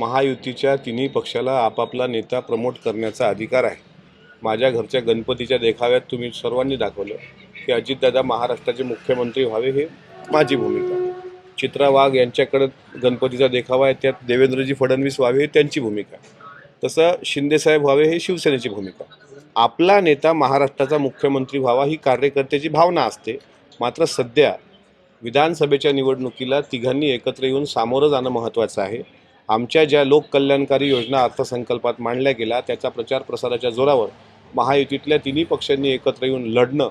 महायुतीच्या तिन्ही पक्षाला आपापला नेता प्रमोट करण्याचा अधिकार आहे. माझ्या घरच्या गणपतीच्या देखाव्यात तुम्ही सर्वांनी दाखवलं की अजितदादा महाराष्ट्राचे मुख्यमंत्री व्हावे हे माझी भूमिका. चित्रा वाघ यांच्याकडं गणपतीचा देखावा आहे त्यात देवेंद्रजी फडणवीस व्हावे हे त्यांची भूमिका तसं शिंदेसाहेब व्हावे हे शिवसेनेची भूमिका आपला नेता महाराष्ट्राचा मुख्यमंत्री व्हावा ही कार्यकर्त्याची भावना असते. मात्र सध्या विधानसभेच्या निवडणुकीला तिघांनी एकत्र येऊन सामोरं जाणं महत्त्वाचं आहे. आमच्या ज्या लोककल्याणकारी योजना अर्थसंकल्पात मांडल्या गेल्या त्याचा प्रचार प्रसाराच्या जोरावर महायुतीतल्या तिन्ही पक्षांनी एकत्र येऊन लढणं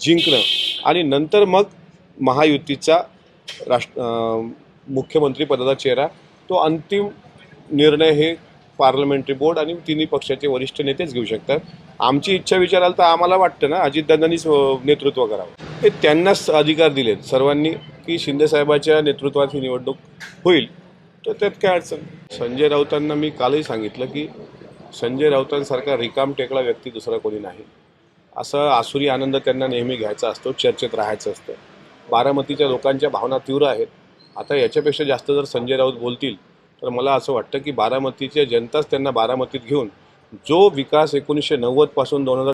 जिंकणं आणि नंतर मग महायुतीचा राष्ट्र मुख्यमंत्रीपदाचा चेहरा तो अंतिम निर्णय हे पार्लमेंटरी बोर्ड आणि तिन्ही पक्षाचे वरिष्ठ नेतेच घेऊ शकतात. आमची इच्छा विचाराल तर आम्हाला वाटतं ना अजितदादांनीच नेतृत्व करावं. हे त्यांनाच अधिकार दिलेत. सर्वांनी की शिंदेसाहेबाच्या नेतृत्वात ही निवडणूक होईल. तर त्यात काय अडचण? संजय राऊतांना मी कालही सांगितलं की संजय राऊतांसारखा रिकाम टेकळा व्यक्ती दुसरा कोणी नाही. असं आसुरी आनंद त्यांना नेहमी घ्यायचा असतो चर्चेत राहायचं असतं. बारामतीच्या लोकांच्या भावना तीव्र आहेत. आता याच्यापेक्षा जास्त जर संजय राऊत बोलतील तर मला असं वाटतं की बारामतीच्या जनताच त्यांना बारामतीत घेऊन जो विकास एकोणीसशे नव्वदपासून दोन हजार